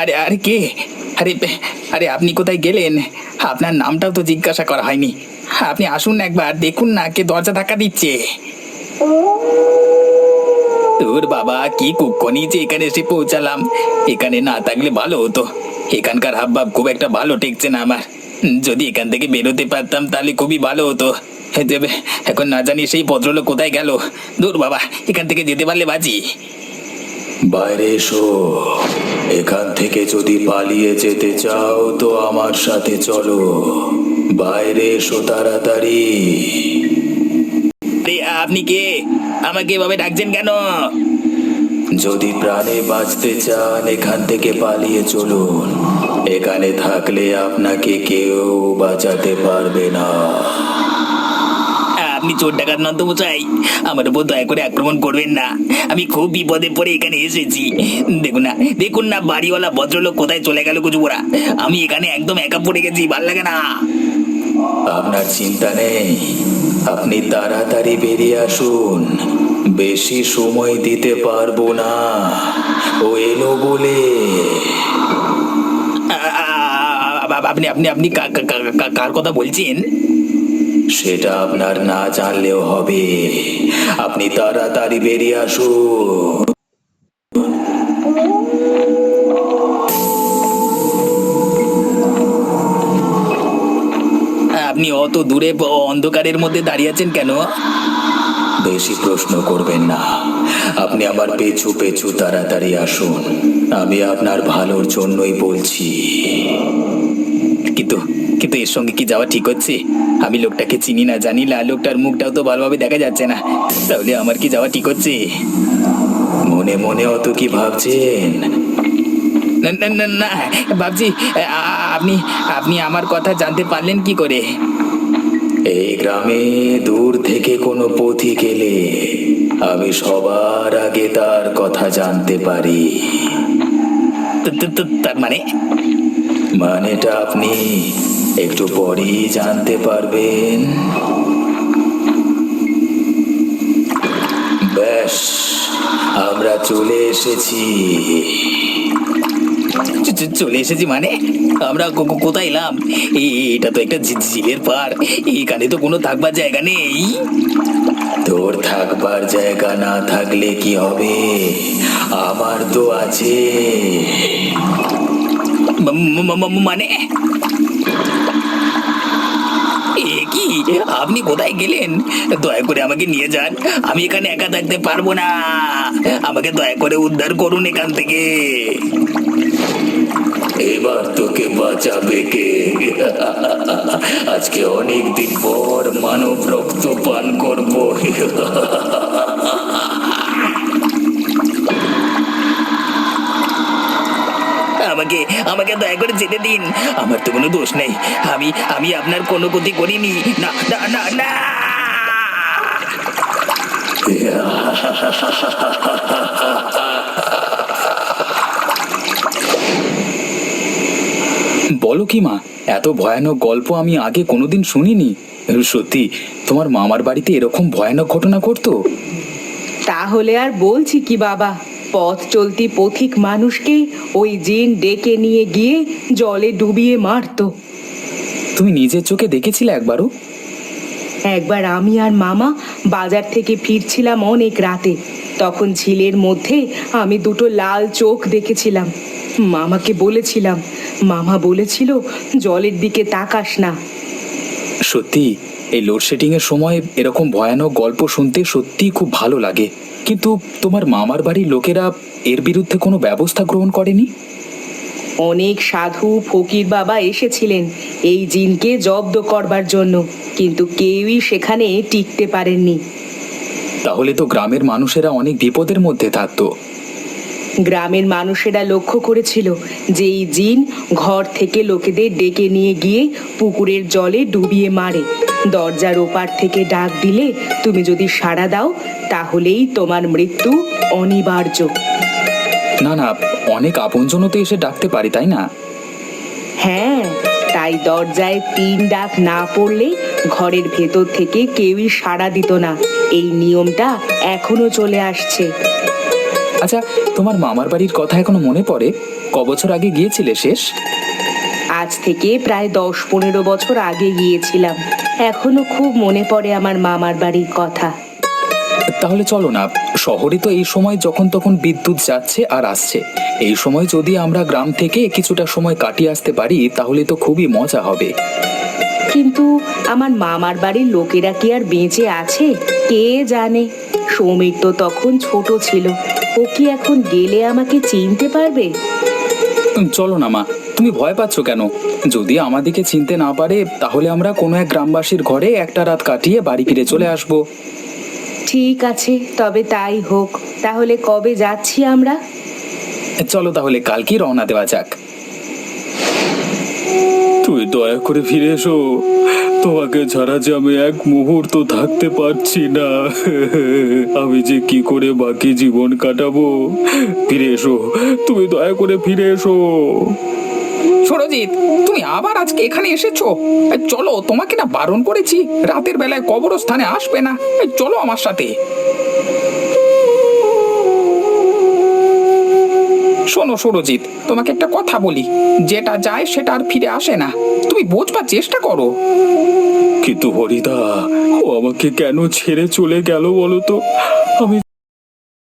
আরে আরে কে? আরে আরে আপনি কোথায় গেলেন? আপনার নামটাও তো জিজ্ঞাসা করা হয়নি। আপনি আসুন একবার, দেখুন না কে দরজা ধাক্কা দিচ্ছে। তোর বাবা, কি কুক্ষণই যে এখানে এসে পৌঁছালাম। এখানে না থাকলে ভালো হতো। এখানকার হাবভাব খুব একটা ভালো ঠেকছে না আমার। যদি এখান থেকে বেরোতে পারতাম তাহলে খুবই ভালো হতো। এখন না জানি সেই ভদ্রলোক কোথায় গেল। দূর বাবা, এখান থেকে যেতে পারলে বাজি। বাইরে এসো। এখান থেকে যদি পালিয়ে যেতে চাও তো আমার সাথে চলো। বাইরে এসো তাড়াতাড়ি। আপনি কে? আমাকে এভাবে ডাকছেন কেন? যদি প্রাণে বাঁচতে চান এখান থেকে পালিয়ে চলুন। এখানে থাকলে আপনাকে কেউ বাঁচাতে পারবে না। আপনি চোর ডাকাত নন্দ মশাই আমার উপর দয়া করে আক্রমণ করবেন না। আমি খুব বিপদে পড়ে এখানে এসেছি। দেখুন না দেখুন না বাড়িওয়ালা ভদ্রলোক কোথায় চলে গেল কুচুবোরা আমি এখানে একদম একা পড়ে গেছি ভালো লাগে না। আপনার চিন্তা নেই। আপনি তাড়াতাড়ি বেরিয়ে আসুন। বেশি সময় দিতে পারব না। ও এলো বলে। আপনি আপনি আপনি কার কথা বলছেন? সেটা আপনার না জানলেও হবে। আপনি তাড়াতাড়ি বেরিয়ে আসুন। আপনি অত দূরে অন্ধকারের মধ্যে দাঁড়িয়ে আছেন কেন? বেশি প্রশ্ন করবেন না। আপনি আমার পেছু পেছু তাড়াতাড়ি আসুন। আমি আপনার ভালোর জন্যই বলছি। কিন্তু এর সঙ্গে কি যাওয়া ঠিক হচ্ছে? আমি লোকটাকে চিনি না জানি না লোকটার মুখটাও তো ভালোভাবে দেখা যাচ্ছে না। তাহলে আমার কি যাওয়া ঠিক হচ্ছে? মনে মনে অত কি ভাবছেন? না না না না ভাবছি আপনি আপনি আমার কথা জানতে পারলেন কি করে? এই গ্রামে দূর থেকে কোনো পথিক এলে আমি সবার আগে তার কথা জানতে পারি। মানে? মানেটা আপনি একটু পরেই জানতে পারবেন। ব্যাস, আমরা চলে এসেছি। চলে এসেছি মানে? আমরা কোথায় এলাম? এটা তো একটা ঝিলের পার এখানে তো কোনো থাকবার জায়গা নেই। তোর থাকবার জায়গা না থাকলে কি হবে? আমার তো আছে। মানে এ কি আপনি কোথায় গেলেন? দয়া করে আমাকে নিয়ে যান। আমি এখানে একা থাকতে পারব না। আমাকে দয়া করে উদ্ধার করুন এখান থেকে। এবার তোকে বাঁচাবে কে? আজকে অনেক দিন পর মানব রক্ত পান করব। আমাকে আমাকে দয়া করে যেতে দিন। আমার তো কোনো দোষ নেই। আমি আমি আপনার কোনো ক্ষতি করিনি। না না না না! বলো কি মা এত ভয়ানক গল্প আমি আগে কোনোদিন শুনিনি। সত্যি তোমার মামার বাড়িতে এরকম ভয়ানক ঘটনা ঘটতো? তাহলে আর বলছি কি বাবা? পথ চলতি পথিক মানুষকে ওই জিন ডেকে নিয়ে গিয়ে জলে ডুবিয়ে মারতো। তুমি নিজের চোখে দেখেছিলে একবারও? একবার আমি আর মামা বাজার থেকে ফিরছিলাম অনেক রাতে। তখন ঝিলের মধ্যে আমি দুটো লাল চোখ দেখেছিলাম। মামাকে বলেছিলাম মামা বলেছিল জলের দিকে তাকাস না। সত্যি এই লোডশেডিং এর সময় এরকম ভয়ানক গল্প শুনতে সত্যি খুব ভালো লাগে। কিন্তু তোমার মামার বাড়ির লোকেরা এর বিরুদ্ধে কোনো ব্যবস্থা গ্রহণ করেনি? অনেক সাধু ফকির বাবা এসেছিলেন এই জিনকে জব্দ করবার জন্য কিন্তু কেউই সেখানে টিকতে পারেননি। তাহলে তো গ্রামের মানুষেরা অনেক বিপদের মধ্যে থাকতো। গ্রামের মানুষেরা লক্ষ্য করেছিল যে এই জিন ঘর থেকে লোকেদের ডেকে নিয়ে গিয়ে পুকুরের জলে ডুবিয়ে মারে। দরজার ওপার থেকে ডাক দিলে তুমি যদি সাড়া দাও তাহলেই তোমার মৃত্যু অনিবার্য। না না অনেক আপনজনও তো এসে ডাকতে পারি তাই না? হ্যাঁ তাই দরজায় তিন ডাক না পড়লে ঘরের ভেতর থেকে কেউই সাড়া দিত না। এই নিয়মটা এখনও চলে আসছে। আচ্ছা তোমার মামার বাড়ির কথা এখনও মনে পড়ে? ক বছর আগে গিয়েছিলে শেষ? আজ থেকে প্রায় দশ পনেরো বছর আগে গিয়েছিলাম। এখনও খুব মনে পড়ে আমার মামার বাড়ির কথা। তাহলে চলো না শহরে তো এই সময় যখন তখন বিদ্যুৎ যাচ্ছে আর আসছে। এই সময় যদি আমরা গ্রাম থেকে কিছুটা সময় কাটিয়ে আসতে পারি তাহলে তো খুবই মজা হবে। কিন্তু আমার মামার বাড়ির লোকেরা কি আর বেঁচে আছে? কে জানে? সৌমির তো তখন ছোট ছিল। ও কি এখন গেলে আমাকে চিনতে পারবে? চলো না মা তুমি ভয় পাচ্ছ কেন? যদি আমাদেরকে চিনতে না পারে তাহলে আমরা কোনো এক গ্রামবাসীর ঘরে একটা রাত কাটিয়ে বাড়ি ফিরে চলে আসব। ঠিক আছে তবে তাই হোক তাহলে কবে যাচ্ছি আমরা? চলো তাহলে কালকেই রওনা দেওয়া যাক। তুই দয়া করে ফিরে এসো। তোমাকে ছাড়া যে আমি এক মুহূর্ত থাকতে পারছি না। আমি যে কি করে বাকি জীবন কাটাবো? ফিরে এসো, তুমি দয়া করে ফিরে এসো। সুরজিৎ, তুমি আবার আজকে এখানে এসেছ? এই চলো, তোমাকে না বারণ করেছি, রাতের বেলায় কবরস্থানে আসবে না। এই চলো আমার সাথে। শোনো সুরজিৎ, তোমাকে একটা কথা বলি। যেটা যায় সেটা আর ফিরে আসে না। তুমি বোঝবার চেষ্টা করো। কিন্তু হরিদা, ও আমাকে কেন ছেড়ে চলে গেল বলো তো? আমি